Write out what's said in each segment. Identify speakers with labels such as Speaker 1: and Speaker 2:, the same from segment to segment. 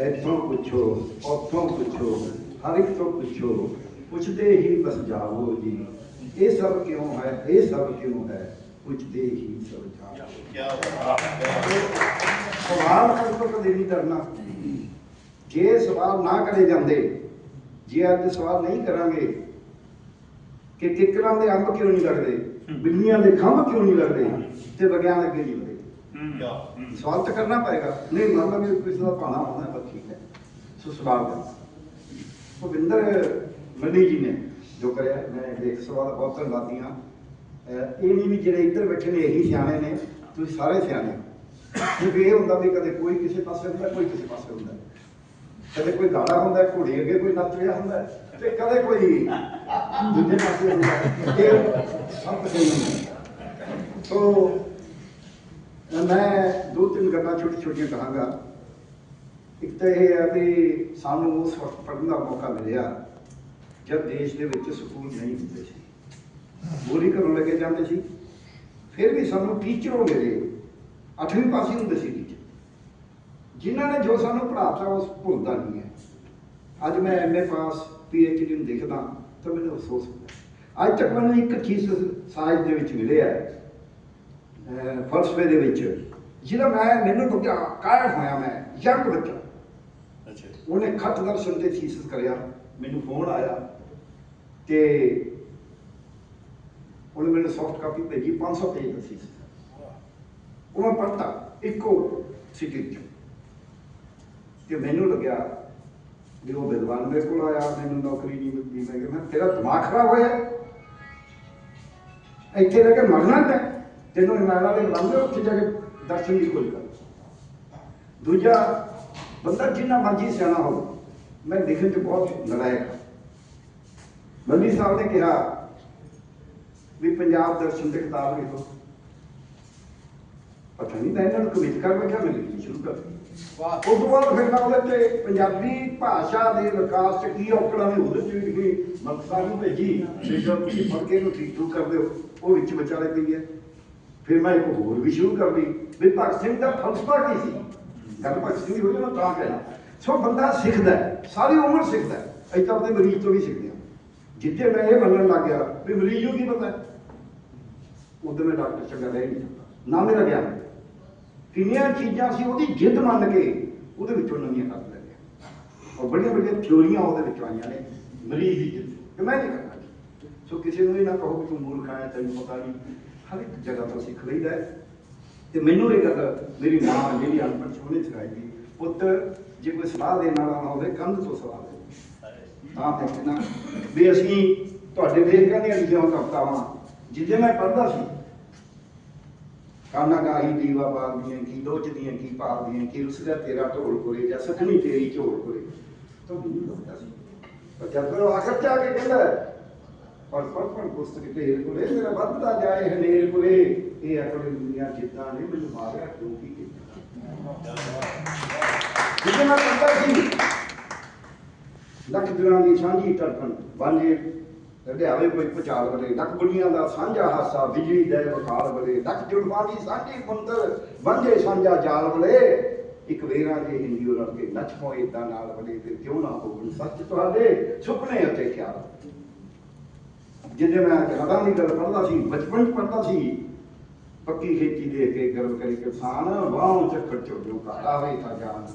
Speaker 1: ਇੱਥੋਂ ਪੁੱਛੋ, ਉੱਥੋਂ ਪੁੱਛੋ ਹਰ ਇੱਕ ਤੋਂ ਪੁੱਛੋ, ਪੁੱਛਦੇ ਹੀ ਬਸ ਜਾਵੋ ਜੀ। ਇਹ ਸਭ ਕਿਉਂ ਹੈ? ਇਹ ਸਭ ਕਿਉਂ ਹੈ? ਪੁੱਛਦੇ ਹੀ ਸਭ ਜਾਵੋ। ਸਵਾਲ ਕਰ ਤੋਂ ਕਦੇ ਨਹੀਂ ਕਰਨਾ। ਜੇ ਸਵਾਲ ਨਾ ਕਰੇ ਜਾਂਦੇ, ਜੇ ਅੱਜ ਸਵਾਲ ਨਹੀਂ ਕਰਾਂਗੇ, ਕਿ ਕਿਕਰਾਂ ਦੇ ਅੰਬ ਕਿਉਂ ਨਹੀਂ ਲੱਗਦੇ? ਬਿੱਲੀਆਂ ਦੇ ਖੰਭ ਕਿਉਂ ਨਹੀਂ ਲੱਗਦੇ? ਤੇ ਵਿਗਿਆਨ ਅੱਗੇ ਨਹੀਂ ਵਧੇ ਸਵਾਲ ਤਾਂ ਕਰਨਾ ਪਏਗਾ। ਨਹੀਂ ਮੰਨ ਲਾ ਵੀ ਕਿਸੇ ਦਾ ਪਾਣਾ ਹੋਣਾ ਤਾਂ ਠੀਕ ਹੈ। ਸੋ ਸਵਾਲ ਕਰ ਭੁਪਿੰਦਰ ਮੱਲੀ ਜੀ ਨੇ ਜੋ ਕਰਿਆ ਮੈਂ ਦੇਖ ਸਵਾਲ ਬਹੁਤ ਧੰਨਵਾਦੀਆਂ ਇਹ ਨਹੀਂ ਵੀ ਜਿਹੜੇ ਇੱਧਰ ਬੈਠੇ ਨੇ ਇਹੀ ਸਿਆਣੇ ਨੇ ਤੁਸੀਂ ਸਾਰੇ ਸਿਆਣੇ। ਹੋ। ਕਿਉਂਕਿ ਇਹ ਹੁੰਦਾ ਵੀ ਕਦੇ ਕੋਈ ਕਿਸੇ ਪਾਸੇ ਹੁੰਦਾ ਕੋਈ ਕਿਸੇ ਪਾਸੇ ਹੁੰਦਾ। ਕਦੇ ਕੋਈ ਗਾਣਾ ਹੁੰਦਾ ਘੋੜੀ ਅੱਗੇ ਕੋਈ ਨੱਚ ਰਿਹਾ ਹੁੰਦਾ ਤੇ ਕਦੇ ਕੋਈ ਦੂਜੇ ਪਾਸੇ ਹੁੰਦਾ। ਇਹ ਸਭ ਸਹੀ ਹੁੰਦਾ ਸੋ ਮੈਂ ਦੋ ਤਿੰਨ ਗੱਲਾਂ ਛੋਟੀ ਛੋਟੀਆਂ ਕਹਾਂਗਾ। ਇੱਕ ਤਾਂ ਇਹ ਹੈ ਵੀ ਸਾਨੂੰ ਉਸ ਵਕਤ ਪੜ੍ਹਨ ਦਾ ਮੌਕਾ ਮਿਲਿਆ, ਜਦ ਦੇਸ਼ ਦੇ ਵਿੱਚ ਸਕੂਲ ਨਹੀਂ ਹੁੰਦੇ ਸੀ। ਬੋਰੀ ਘਰੋਂ ਲੱਗੇ ਜਾਂਦੇ ਸੀ। ਫਿਰ ਵੀ ਸਾਨੂੰ ਟੀਚਰ ਟੀਚਰੋਂ ਮਿਲੇ ਅੱਠਵੀਂ ਹੀ ਹੁੰਦੇ ਸੀ ਟੀਚਰ ਜਿਨ੍ਹਾਂ ਨੇ ਜੋ ਸਾਨੂੰ ਪੜ੍ਹਾਤਾ ਉਸ ਭੁੱਲਦਾ ਨਹੀਂ ਹੈ। ਅੱਜ ਮੈਂ ਐਮਏ ਪਾਸ ਪੀਐਚਡੀ ਨੂੰ ਦੇਖਦਾ ਤਾਂ ਮੈਨੂੰ ਅਫਸੋਸ ਹੁੰਦਾ ਅੱਜ ਤੱਕ ਮੈਨੂੰ ਇੱਕ ਚੀਜ਼ ਸਾਇੰਸ ਦੇ ਵਿੱਚ ਮਿਲਿਆ ਹੈ। ਫਲਸਫੇ ਦੇ ਵਿੱਚ। ਜਿਹੜਾ ਮੈਂ ਮੈਨੂੰ ਲੱਗਿਆ ਕਾਇਮ ਹੋਇਆ ਮੈਂ ਯੰਗ ਬੱਚਾ ਉਹਨੇ ਖੱਟ ਦਰਸ਼ਨ ਤੇ ਥੀਸਿਸ ਕਰਿਆ। ਮੈਨੂੰ ਫੋਨ ਆਇਆ ਤੇ ਉਹਨੇ ਮੈਨੂੰ ਸੌਫਟ ਕਾਪੀ ਭੇਜੀ 500 ਪੇਜ ਦਾ ਥੀਸਿਸ ਉਹ ਮੈਂ ਪੜ੍ਹਤਾ ਇੱਕੋ ਚ। ਤੇ ਮੈਨੂੰ ਲੱਗਿਆ ਵੀ ਉਹ ਵਿਦਵਾਨ ਮੇਰੇ ਕੋਲ ਆਇਆ ਮੈਨੂੰ ਨੌਕਰੀ ਨਹੀਂ ਮਿਲਦੀ। ਮੈਂ ਕਿਹਾ ਤੇਰਾ ਦਿਮਾਗ ਖਰਾਬ ਹੋਇਆ। ਇੱਥੇ ਰਹਿ ਕੇ ਮਰਨਾ ਤੈਂ? ਤੈਨੂੰ ਇਮਾਨ ਵਾਲੇ ਬੁਲਾਉਂਦੇ ਉੱਥੇ ਜਾ ਕੇ ਦਰਸ਼ਨ ਦੀ ਖੋਜ ਕਰ ਦੂਜਾ ਬੰਦਾ ਜਿੰਨਾ ਮਰਜ਼ੀ ਸਿਆਣਾ ਹੋ ਮੈਂ ਲਿਖਣ ਚ ਬਹੁਤ ਨਲਾਇਕ ਹਾਂ। ਬੰਦੀ ਸਾਹਿਬ ਨੇ ਕਿਹਾ ਵੀ ਪੰਜਾਬ ਦਰਸ਼ਨ ਤੇ ਕਿਤਾਬ ਲਿਖੋ। ਪਤਾ ਨਹੀਂ ਤਾਂ ਇਹਨਾਂ ਨੂੰ ਕਵਿਤ ਕਰ ਬੈਠਾ ਮੈਂ ਲਿਖਣੀ ਸ਼ੁਰੂ ਕਰ
Speaker 2: ਵਾਹ।
Speaker 1: ਉਸ ਤੋਂ ਬਾਅਦ ਫਿਰ ਮੈਂ ਉਹਦੇ ਤੇ ਪੰਜਾਬੀ ਭਾਸ਼ਾ ਦੇ ਵਿਕਾਸ ਚ ਕੀ ਔਕੜਾਂ ਨੇ ਉਹਦੇ ਚ ਵੀ ਲਿਖੀ ਮਕਸਦ ਨੂੰ ਭੇਜੀ। ਜਦ ਤੁਸੀਂ ਪੜ੍ਹ ਕੇ ਇਹਨੂੰ ਠੀਕ ਠੂਕ ਕਰਦੇ ਹੋ ਉਹ ਵਿੱਚ ਵਿਚਾਲੇ ਪਈ ਹੈ। ਫਿਰ ਮੈਂ ਇੱਕ ਹੋਰ ਵੀ ਸ਼ੁਰੂ ਕਰ ਲਈ। ਵੀ ਭਗਤ ਸਿੰਘ ਦਾ ਫਲਸਫਾ ਕੀ ਸੀ। ਗੱਲ ਭਗਤ ਸਿੰਘ ਦੀ ਹੋਈ ਮੈਂ ਤਾਂ ਕਹਿਣਾ ਸੋ ਬੰਦਾ ਸਿੱਖਦਾ ਸਾਰੀ ਉਮਰ ਸਿੱਖਦਾ ਹੈ। ਅਸੀਂ ਤਾਂ ਆਪਣੇ ਮਰੀਜ਼ ਤੋਂ ਵੀ ਸਿੱਖਦੇ ਹਾਂ। ਜਿੱਥੇ ਮੈਂ ਇਹ ਮੰਨਣ ਲੱਗ ਗਿਆ, ਵੀ ਮਰੀਜ਼ ਨੂੰ ਕੀ ਪਤਾ? ਹੈ ਉਦੋਂ ਮੈਂ ਡਾਕਟਰ ਚੰਗਾ ਰਹਿ ਨਹੀਂ ਸਕਦਾ। ਨਾ ਮੇਰਾ ਗਿਆਨ ਕਿੰਨੀਆਂ ਚੀਜ਼ਾਂ ਸੀ, ਉਹਦੀ ਜਿੱਦ ਮੰਨ ਕੇ ਉਹਦੇ ਵਿੱਚੋਂ ਨਵੀਆਂ ਕਰ ਲੈਂਦੇ ਔਰ ਬੜੀਆਂ ਬੜੀਆਂ ਥਿਉਰੀਆਂ ਉਹਦੇ ਵਿੱਚੋਂ ਆਈਆਂ ਨੇ, ਮਰੀਜ਼ ਦੀ ਜਿੱਦ। ਕਿ ਮੈਂ ਨਹੀਂ ਕਰਨਾ ਸੋ ਕਿਸੇ ਨੂੰ ਇਹ ਨਾ ਕਹੋ ਕਿ ਤੂੰ ਮੂਰਖ ਹੈ, ਤੈਨੂੰ ਪਤਾ ਨਹੀਂ। ਹਰ ਇੱਕ ਜਗ੍ਹਾ ਤੋਂ ਸਿੱਖ ਲਈਦਾ ਤੇ ਮੈਨੂੰ ਇਹ ਗੱਲ ਮੇਰੀ ਮਾਂ ਜਿਹੜੀ ਅਨਪੜ੍ਹ ਸੀ ਸਿਖਾਈ ਸੀ ਪੁੱਤ, ਜੇ ਕੋਈ ਸਲਾਹ ਦੇਣ ਵਾਲਾ ਹੋਵੇ, ਕੰਧ ਤੋਂ ਸਲਾਹ ਦੇ। ਤਾਂ ਮੈਂ ਕਹਿੰਦਾ, ਵੀ ਅਸੀਂ ਤੁਹਾਡੇ ਵੇਖਾਂ ਦੀਆਂ ਲਿਖੀਆਂ ਕਵਿਤਾਵਾਂ ਜਿੱਦੇ ਮੈਂ ਪੜ੍ਹਦਾ ਸੀ ਕਾਨਾ ਗਾਹੀ ਦੀਵਾ ਪਾਲਦੀਆਂ ਕੀ ਲੋਚਦੀਆਂ, ਕੀ ਪਾਲਦੀਆਂ, ਕੀ ਉਸ ਤੇਰਾ ਢੋਲ ਕੋਲੇ ਜਾਂ ਸਖਣੀ ਤੇਰੀ ਝੋਲ ਕੋਲੇ ਤਾਂ ਮੈਨੂੰ ਲੱਗਦਾ ਸੀ, ਪਰ ਜਦ ਫਿਰ ਉਹ ਆਖਰ ਚ ਆ ਕੇ ਕਹਿੰਦਾ ਪਰ ਪਰ ਪੁਸਤਕ ਢੇਰ ਕੋਲੇ, ਮੇਰਾ ਵੱਧਦਾ ਜਾਏ ਹਨੇਰ ਕੋਲੇ। ਇਹ ਅਕਲ ਦੁਨੀਆ ਜਿੱਦਾਂ ਨੇ ਮੈਨੂੰ ਮਾਰਿਆ ਕਿਉਂ ਕੀ ਕੀਤਾ? ਜਿਹਦੇ ਕਹਿੰਦਾ ਸੀ। ਲੱਖ ਦਿਨਾਂ ਦੀ ਸਾਂਝੀ ਤੜਪਣ ਵਾਂਝੇ ਲੁਧਿਆਵੇ ਕੋਈ ਪਚਾਲ ਬਲੇ ਲੱਖ ਬੁੱਲੀਆਂ ਦਾ ਸਾਂਝਾ ਹਾਸਾ, ਬਿਜਲੀ ਦੇ ਵਕਾਲ ਬਲੇ ਲੱਖ ਜੁੜਵਾਂ ਦੀ ਸਾਂਝੀ ਮੰਦਰ, ਵਾਂਝੇ ਸਾਂਝਾ ਜਾਲ ਬਲੇ ਇੱਕ ਵੇਰਾ ਜੇ ਹਿੰਦੀ ਰਲ ਕੇ ਨੱਚ ਪੋਏ ਇਦਾਂ ਨਾਲ ਬਲੇ ਤੇ ਕਿਉਂ ਨਾ ਹੋਵਣ ਸੱਚ ਤੁਹਾਡੇ ਸੁਪਨੇ ਅਤੇ ਖਿਆਲ। ਜਿਹਦੇ ਮੈਂ ਜਹਾਦਾਂ ਦੀ ਗੱਲ ਪੜ੍ਹਦਾ ਸੀ, ਬਚਪਨ ਚ ਪੜ੍ਹਦਾ ਸੀ, ਪੱਕੀ ਖੇਤੀ ਦੇ ਕੇ ਗਰਵ ਕਰੀ ਕਿਸਾਨ ਵਾਹ ਚੱਕਰ ਚੋਂ ਘਾਟਾ ਵੇ ਤਾਂ ਜਾਨ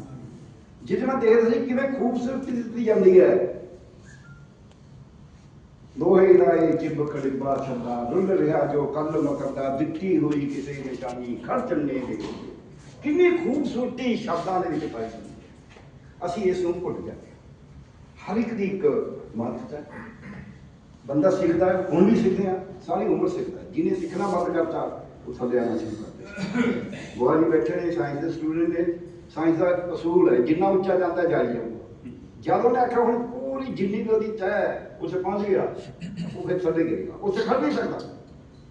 Speaker 1: ਜਿਹਦੇ ਮੈਂ ਦੇਖਦਾ ਸੀ ਕਿਵੇਂ ਖੂਬਸੂਰਤੀ ਦਿੱਤੀ ਜਾਂਦੀ ਹੈ। ਲੋਹੇ ਦਾ ਇਹ ਜਿਬ ਕੜਿਬਾ ਛੰਦਾ ਰੁੱਲ ਰਿਹਾ ਜੋ ਕੱਲ ਮਕਰਦਾ, ਦਿੱਤੀ ਹੋਈ ਕਿਸੇ ਨਿਸ਼ਾਨੀ ਖੜ ਚੰਨੇ ਦੇ ਕਿੰਨੀ ਖੂਬਸੂਰਤੀ ਸ਼ਬਦਾਂ ਦੇ ਵਿੱਚ ਪਾਈ ਜਾਂਦੀ ਹੈ। ਅਸੀਂ ਇਸ ਨੂੰ ਭੁੱਲ ਜਾਂਦੇ ਹਾਂ। ਹਰ ਇੱਕ ਦੀ ਇੱਕ ਮਹੱਤਤਾ ਬੰਦਾ ਸਿੱਖਦਾ ਹੁਣ ਵੀ ਸਿੱਖਦੇ ਆ, ਸਾਰੀ ਉਮਰ ਸਿੱਖਦਾ ਜਿਹਨੇ ਸਿੱਖਣਾ ਬੰਦ ਕਰਤਾ, ਉਹ ਥੱਲੇ ਆਣਾ ਸ਼ੁਰੂ ਕਰ ਦਿੰਦਾ ਬੁਆ ਜੀ ਬੈਠੇ ਨੇ ਸਾਇੰਸ ਦੇ ਸਟੂਡੈਂਟ ਨੇ ਸਾਇੰਸ ਦਾ ਅਸੂਲ ਹੈ, ਜਿੰਨਾ ਉੱਚਾ ਜਾਂਦਾ ਜਾਈ ਜਾਊਗਾ। ਜਦ ਉਹਨੇ ਆਖਿਆ, ਹੁਣ ਪੂਰੀ ਜਿੰਨੀ ਉਹਦੀ ਤੈ ਉਸੇ ਪਹੁੰਚ ਗਿਆ ਉਹ ਫਿਰ ਥੱਲੇ ਗਿਰੇਗਾ। ਉਸੇ ਖੜ ਨਹੀਂ ਸਕਦਾ।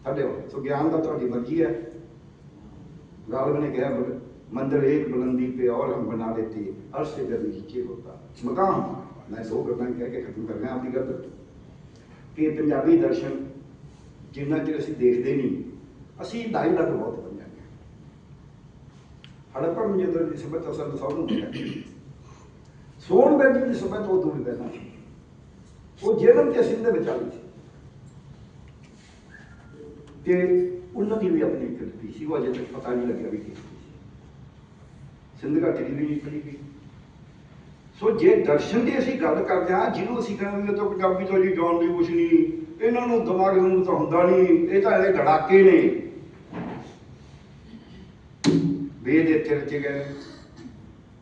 Speaker 1: ਥੱਲੇ ਹੋ ਸੋ ਗਿਆਨ ਦਾ ਤੁਹਾਡੀ ਮਰਜ਼ੀ ਹੈ। ਗਾਲਬ ਨੇ ਕਿਹਾ ਮੰਦਰ ਇੱਕ ਬੁਲੰਦੀ ਤੇ ਔਰ ਹਮ ਬਣਾ ਲੈਤੇ, ਅਰਸ਼ ਦੇ ਨੀਚੇ ਹੋਤਾ? ਮਕਾਮ ਮੈਂ ਦੋ ਗੱਲਾਂ ਕਹਿ ਕੇ ਖਤਮ ਕਰ ਆਪਣੀ ਗੱਲ ਕਿ ਪੰਜਾਬੀ ਦਰਸ਼ਨ ਜਿੰਨਾ ਚਿਰ ਅਸੀਂ ਦੇਖਦੇ ਨਹੀਂ, ਅਸੀਂ ਲਾਈਵ ਲੱਗ ਬਹੁਤ ਬਣ ਜਾਂਦੇ ਹਾਂ। ਹੜੱਪਾ ਜਦੋਂ ਦੀ ਸਭਤ ਅਸਲ ਸਭ ਨੂੰ ਪਤਾ ਸੋਨ ਬੈਠੀ ਦੀ ਸਭਤ ਉਹ ਤੋਂ ਵੀ ਪਹਿਲਾਂ ਸੀ। ਉਹ ਜੇਲ੍ਹ ਤੇ ਸਿੰਧ ਵਿੱਚ ਆਈ ਸੀ। ਤੇ ਉਹਨਾਂ ਦੀ ਵੀ ਆਪਣੀ ਇੱਕ ਲਿਪੀ ਸੀ, ਉਹ ਅਜੇ ਤੱਕ ਪਤਾ ਨਹੀਂ ਲੱਗਿਆ ਵੀ ਕੀ ਸੀ। ਸਿੰਧ ਘਾਟੀ ਦੀ ਵੀ ਨਹੀਂ ਗਈ ਸੋ ਜੇ ਦਰਸ਼ਨ ਦੀ ਅਸੀਂ ਗੱਲ ਕਰਦੇ ਹਾਂ, ਜਿਹਨੂੰ ਅਸੀਂ ਕਹਿੰਦੇ ਤਾਂ ਪੰਜਾਬੀ ਤੋਂ ਜੀ ਜਾਣ ਦੀ ਕੁਛ ਨਹੀਂ। ਇਹਨਾਂ ਨੂੰ ਦਿਮਾਗ ਨੂੰ ਤਾਂ ਹੁੰਦਾ ਨਹੀਂ, ਇਹ ਤਾਂ ਇਹਦੇ ਗੜਾਕੇ ਨੇ। ਵੇਦ ਇੱਥੇ ਰਚੇ ਗਏ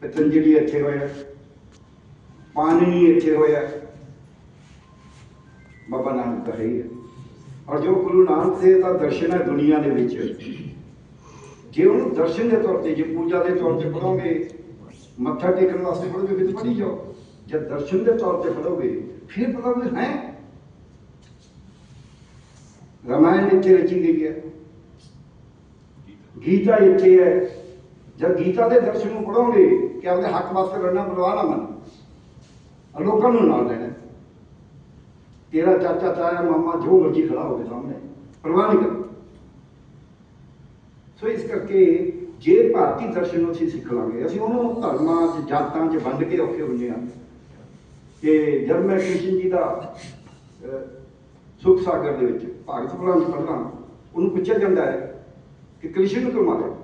Speaker 1: ਪਤੰਜਲੀ ਇੱਥੇ ਹੋਇਆ। ਪਾਣੀ ਇੱਥੇ ਹੋਇਆ। ਬਾਬਾ ਨਾਨਕ ਦਾ ਹੀ ਹੈ ਔਰ ਜੋ ਗੁਰੂ ਨਾਨਕ ਦੇਵ ਦਾ ਦਰਸ਼ਨ ਹੈ ਦੁਨੀਆ ਦੇ ਵਿੱਚ। ਜੇ ਉਹਨੂੰ ਦਰਸ਼ਨ ਦੇ ਤੌਰ ਤੇ, ਜੇ ਪੂਜਾ ਦੇ ਤੌਰ ਤੇ ਪੜੋਗੇ ਮੱਥਾ ਟੇਕਣ ਵਾਸਤੇ ਖੜੋਗੇ, ਫਿਰ ਪੜੀ ਜਾਓ। ਜਦ ਦਰਸ਼ਨ ਦੇ ਤੌਰ ਤੇ ਖੜੋਗੇ, ਫਿਰ ਪਤਾ ਵੀ ਹੈ? ਰਮਾਇਣ ਇੱਥੇ ਰਚੀ ਗਈ ਹੈ। ਗੀਤਾ ਇੱਥੇ ਹੈ। ਜਦ ਗੀਤਾ ਦੇ ਦਰਸ਼ਨ ਨੂੰ ਪੜੋਗੇ ਕਿ ਆਪਦੇ ਹੱਕ ਵਾਸਤੇ ਲੜਨਾ ਪਰਵਾਹ ਨਾ ਮੰਨ। ਲੋਕਾਂ ਨੂੰ ਨਾਲ ਲੈਣਾ। ਤੇਰਾ ਚਾਚਾ, ਤਾਇਆ, ਮਾਮਾ, ਜੋ ਮਰਜ਼ੀ ਖੜਾ ਹੋਵੇ ਸਾਹਮਣੇ, ਪਰਵਾਹ ਨਹੀਂ ਕਰਨਾ। ਸੋ ਇਸ ਕਰਕੇ ਜੇ ਭਾਰਤੀ ਦਰਸ਼ਨ ਨੂੰ ਅਸੀਂ ਸਿੱਖ ਲਾਂਗੇ ਅਸੀਂ ਉਹਨੂੰ ਧਰਮਾਂ 'ਚ ਜਾਤਾਂ 'ਚ ਵੰਡ ਕੇ ਔਖੇ ਹੁੰਦੇ ਹਾਂ। ਕਿ ਜਦ ਮੈਂ ਕ੍ਰਿਸ਼ਨ ਜੀ ਦਾ ਅਹ, ਸੁਖ ਸਾਗਰ ਦੇ ਵਿੱਚ ਭਾਰਤ ਪੁਰਾਣ 'ਚ ਪੜ੍ਹਦਾ ਉਹਨੂੰ ਪੁੱਛਿਆ ਜਾਂਦਾ ਹੈ ਕਿ ਕ੍ਰਿਸ਼ਨ ਨੂੰ ਕਿਉਂ ਮਾਰਿਆ?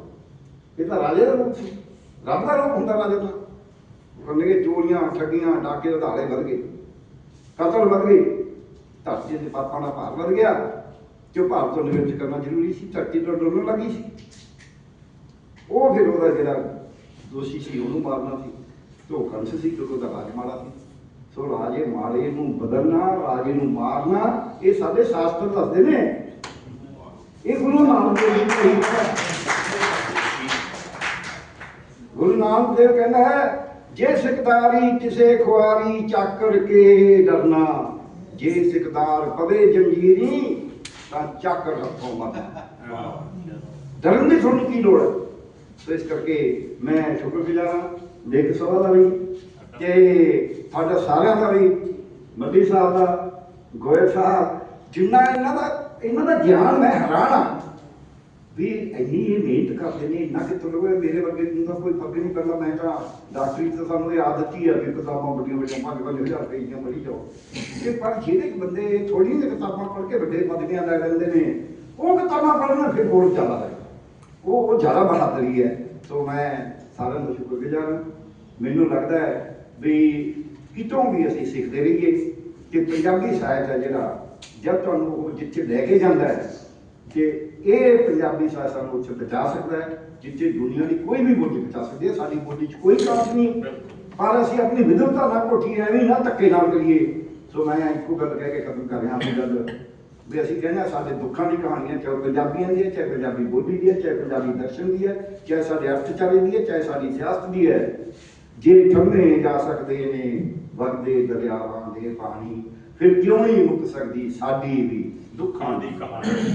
Speaker 1: ਇਹ ਤਾਂ ਰਾਜੇ ਦਾ ਰੂਪ ਸੀ। ਰੱਬ ਦਾ ਰੂਪ ਹੁੰਦਾ ਰਾਜੇ ਦਾ। ਕਹਿੰਦੇ ਕਿ ਚੋਰੀਆਂ ਠੱਗੀਆਂ ਡਾਕੇ ਉਧਾਰੇ ਵਧ ਗਏ। ਕਤਲ ਵੱਧ ਗਏ। ਧਰਤੀ ਦੇ ਪਾਪਾਂ ਦਾ ਭਾਰ ਵਧ ਗਿਆ। ਜੋ ਭਾਰਤ ਤੋਂ ਨਿਵਰਤ ਕਰਨਾ ਜ਼ਰੂਰੀ ਸੀ। ਧਰਤੀ ਤੋਂ ਡੋਲਣ ਲੱਗੀ ਸੀ। ਉਹ ਫਿਰ ਉਹਦਾ ਜਿਹੜਾ ਦੋਸ਼ੀ ਸੀ ਉਹਨੂੰ ਮਾਰਨਾ ਸੀ। ਕੰਸ ਸੀ ਕਿਉਂਕਿ ਉਹਦਾ ਰਾਜ ਮਾੜਾ ਸੀ। ਸੋ ਰਾਜੇ ਮਾੜੇ ਨੂੰ ਬਦਲਣਾ ਰਾਜੇ ਨੂੰ ਮਾਰਨਾ ਇਹ ਸਾਡੇ ਸ਼ਾਸਤਰ ਦੱਸਦੇ ਨੇ। ਇਹ ਗੁਰੂ ਨਾਨਕ ਦੇਵ ਜੀ ਦੀ ਹੈ। ਗੁਰੂ ਨਾਨਕ ਦੇਵ ਕਹਿੰਦਾ ਹੈ ਜੇ ਸਿਕਦਾਰੀ ਕਿਸੇ ਖੁਆਰੀ ਚਾਕਰ ਕੇ ਡਰਨਾ। ਜੇ ਸਿਕਦਾਰ ਪਵੇ ਜੰਜੀਰੀ ਤਾਂ ਚਾਕਰ ਹੱਥੋਂ ਮਤ ਡਰਨ ਦੀ ਤੁਹਾਨੂੰ ਕੀ ਲੋੜ ਹੈ? ਸੋ ਇਸ ਕਰਕੇ ਮੈਂ ਸ਼ੁਕਰਗੁਜ਼ਾਰ ਹਾਂ ਲੇਖ ਸਭਾ ਦਾ ਵੀ ਤੇ ਤੁਹਾਡਾ ਸਾਰਿਆਂ ਦਾ ਵੀ ਮੱਦੀ ਸਾਹਿਬ ਦਾ, ਗੋਇਲ ਸਾਹਿਬ, ਜਿੰਨਾ ਇਹਨਾਂ ਦਾ ਇਹਨਾਂ ਦਾ ਗਿਆਨ ਮੈਂ ਹੈਰਾਨ ਹਾਂ ਵੀ ਇੰਨੀ ਇਹ ਮਿਹਨਤ ਕਰਦੇ ਨੇ, ਇੰਨਾ ਕਿ ਤੁਹਾਨੂੰ ਮੇਰੇ ਵਰਗੇ ਨੂੰ ਤਾਂ ਕੋਈ ਫ਼ਰਕ ਨਹੀਂ ਪੈਂਦਾ। ਮੈਂ ਤਾਂ ਡਾਕਟਰੀ ਤਾਂ ਸਾਨੂੰ ਇਹ ਆਦਤ ਹੀ ਆ ਵੀ ਕਿਤਾਬਾਂ ਵੱਡੀਆਂ ਵੱਡੀਆਂ, ਪੰਜ ਪੰਜ ਹਜ਼ਾਰ ਰੁਪਏ ਪੜ੍ਹੀ ਜਾਓ। ਤੇ ਪਰ ਜਿਹੜੇ ਬੰਦੇ ਥੋੜੀਆਂ ਜਿਹੀਆਂ ਕਿਤਾਬਾਂ ਪੜ੍ਹ ਕੇ ਵੱਡੇ ਪਦਵੀਆਂ ਲੈ ਲੈਂਦੇ ਨੇ, ਉਹ ਕਿਤਾਬਾਂ ਪੜ੍ਹਨਾ ਫਿਰ ਹੋਰ ਜ਼ਿਆਦਾ ਹੈ ਉਹ ਉਹ ਜ਼ਿਆਦਾ ਬਹਾਦਰੀ ਹੈ ਸੋ ਮੈਂ ਸਾਰਿਆਂ ਦਾ ਸ਼ੁਕਰਗੁਜ਼ਾਰ ਹਾਂ। ਮੈਨੂੰ ਲੱਗਦਾ ਹੈ ਵੀ ਕਿਤੋਂ ਵੀ ਅਸੀਂ ਸਿੱਖਦੇ ਰਹੀਏ ਕਿ ਪੰਜਾਬੀ ਸਾਹਿਤ ਹੈ ਜਿਹੜਾ, ਜਦ ਤੁਹਾਨੂੰ ਉਹ ਜਿੱਥੇ ਲੈ ਕੇ ਜਾਂਦਾ ਹੈ ਕਿ ਇਹ ਪੰਜਾਬੀ ਸਾਹਿਤ ਸਾਨੂੰ ਉੱਥੇ ਪਹੁੰਚਾ ਸਕਦਾ ਹੈ, ਜਿੱਥੇ ਦੁਨੀਆ ਦੀ ਕੋਈ ਵੀ ਬੋਲੀ ਪਹੁੰਚਾ ਸਕਦੀ ਹੈ, ਸਾਡੀ ਬੋਲੀ 'ਚ ਕੋਈ ਕਾਸ ਨਹੀਂ। ਪਰ ਅਸੀਂ ਆਪਣੀ ਵਿਦਵਤਾ ਨਾਲ ਕੋਠੀ ਐਵੇਂ ਨਾ ਧੱਕੇ ਨਾਲ ਕਰੀਏ। ਸੋ ਮੈਂ ਇੱਕੋ ਗੱਲ ਕਹਿ ਕੇ ਖਤਮ ਕਰ ਰਿਹਾ ਆਪਣੀ ਗੱਲ ਵੀ ਅਸੀਂ ਕਹਿੰਦੇ ਹਾਂ ਸਾਡੇ ਦੁੱਖਾਂ ਦੀ ਕਹਾਣੀਆਂ ਚਾਹੇ ਉਹ ਪੰਜਾਬੀਆਂ ਦੀ ਹੈ, ਚਾਹੇ ਪੰਜਾਬੀ ਬੋਲੀ ਦੀ ਹੈ, ਚਾਹੇ ਪੰਜਾਬੀ ਦਰਸ਼ਨ ਦੀ ਹੈ, ਚਾਹੇ ਸਾਡੇ ਅਰਥਚਾਰੇ ਦੀ ਹੈ, ਚਾਹੇ ਸਾਡੀ ਸਿਆਸਤ ਦੀ ਹੈ। ਜੇ ਥੰਮੇ ਜਾ ਸਕਦੇ ਨੇ, ਵਗਦੇ ਦਰਿਆਵਾਂ ਦੇ ਪਾਣੀ, ਫਿਰ ਕਿਉਂ ਨਹੀਂ ਮੁੱਕ ਸਕਦੀ ਸਾਡੀ ਵੀ ਦੁੱਖਾਂ ਦੀ ਕਹਾਣੀ?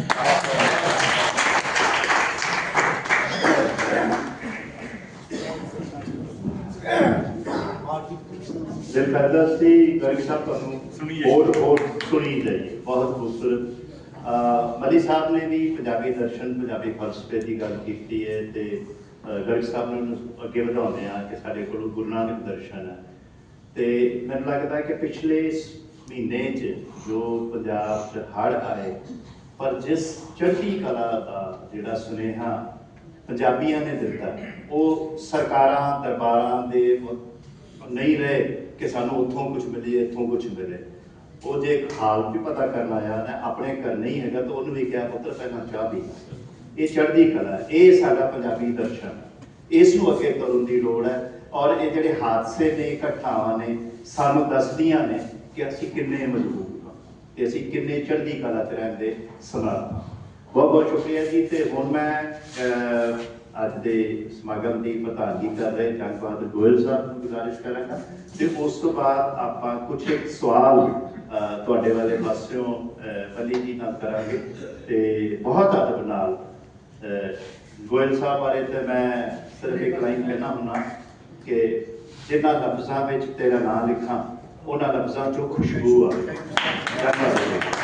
Speaker 2: ਸੀ ਗਰਗ ਸਾਹਿਬ ਤੁਹਾਨੂੰ। ਹੋਰ ਹੋਰ ਸੁਣੀ ਜਾਈਏ ਬਹੁਤ ਖੂਬਸੂਰਤ। ਮਲੀ ਸਾਹਿਬ ਨੇ ਵੀ ਪੰਜਾਬੀ ਦਰਸ਼ਨ ਪੰਜਾਬੀ ਫਲਸਫੇ ਦੀ ਗੱਲ ਕੀਤੀ ਹੈ ਤੇ ਗਰਗ ਸਾਹਿਬ ਨੂੰ ਅੱਗੇ ਵਧਾਉਂਦੇ ਆ ਕਿ ਸਾਡੇ ਕੋਲ ਗੁਰੂ ਨਾਨਕ ਦਰਸ਼ਨ ਹੈ। ਤੇ ਮੈਨੂੰ ਲੱਗਦਾ ਹੈ ਕਿ ਪਿਛਲੇ ਮਹੀਨੇ 'ਚ ਜੋ ਪੰਜਾਬ 'ਚ ਹੜ੍ਹ ਆਏ ਪਰ ਜਿਸ ਚੜ੍ਹਦੀ ਕਲਾ ਦਾ ਜਿਹੜਾ ਸੁਨੇਹਾ ਪੰਜਾਬੀਆਂ ਨੇ ਦਿੱਤਾ ਉਹ ਸਰਕਾਰਾਂ ਦਰਬਾਰਾਂ ਦੇ ਨਹੀਂ ਰਹੇ। ਕਿ ਸਾਨੂੰ ਉੱਥੋਂ ਕੁਝ ਮਿਲੇ ਇੱਥੋਂ ਕੁਝ ਮਿਲੇ। ਉਹ ਜੇ ਹਾਲ ਵੀ ਪਤਾ ਕਰਨ ਆਇਆ ਨਾ ਆਪਣੇ ਘਰ ਨਹੀਂ ਹੈਗਾ ਤਾਂ ਉਹਨੂੰ ਵੀ ਕਿਹਾ ਪੁੱਤਰ ਪਹਿਲਾਂ ਚਾਹ ਪੀ ਇਹ ਚੜ੍ਹਦੀ ਕਲਾ ਇਹ ਸਾਡਾ ਪੰਜਾਬੀ ਦਰਸ਼ਨ ਇਸ ਨੂੰ ਅੱਗੇ ਕਰਨ ਦੀ ਲੋੜ ਹੈ। ਔਰ ਇਹ ਜਿਹੜੇ ਹਾਦਸੇ ਨੇ ਘਟਨਾਵਾਂ ਨੇ ਸਾਨੂੰ ਦੱਸਦੀਆਂ ਨੇ ਕਿ ਅਸੀਂ ਕਿੰਨੇ ਮਜ਼ਬੂਤ ਹਾਂ ਤੇ ਅਸੀਂ ਕਿੰਨੇ ਚੜ੍ਹਦੀ ਕਲਾ 'ਚ ਰਹਿੰਦੇ ਸਮਰੱਥ ਬਹੁਤ ਬਹੁਤ ਸ਼ੁਕਰੀਆ ਜੀ। ਤੇ ਹੁਣ ਮੈਂ ਅਹ, ਅੱਜ ਦੇ ਸਮਾਗਮ ਦੀ ਪ੍ਰਧਾਨਗੀ ਕਰ ਰਹੇ ਜੰਗ ਬਹਾਦਰ ਗੋਇਲ ਸਾਹਿਬ ਨੂੰ ਗੁਜ਼ਾਰਿਸ਼ ਕਰਾਂਗਾ। ਤੇ ਉਸ ਤੋਂ ਬਾਅਦ ਆਪਾਂ ਕੁਝ ਇੱਕ ਸਵਾਲ ਅਹ, ਤੁਹਾਡੇ ਵਾਲੇ ਪਾਸਿਓਂ ਅਹ, ਪੱਲੀ ਜੀ ਨਾਲ ਕਰਾਂਗੇ। ਤੇ ਬਹੁਤ ਅਦਬ ਨਾਲ ਅਹ, ਗੋਇਲ ਸਾਹਿਬ ਬਾਰੇ ਤੇ ਮੈਂ ਸਿਰਫ ਇੱਕ ਲਾਈਨ ਕਹਿਣਾ ਹੁੰਨਾ ਕਿ ਜਿਨ੍ਹਾਂ ਲਫ਼ਜ਼ਾਂ ਵਿੱਚ ਤੇਰਾ ਨਾਮ ਲਿਖਾਂ ਉਹਨਾਂ ਲਫ਼ਜ਼ਾਂ ਚੋਂ ਖੁਸ਼ਬੂ ਆ ਧੰਨਵਾਦ ਜੀ।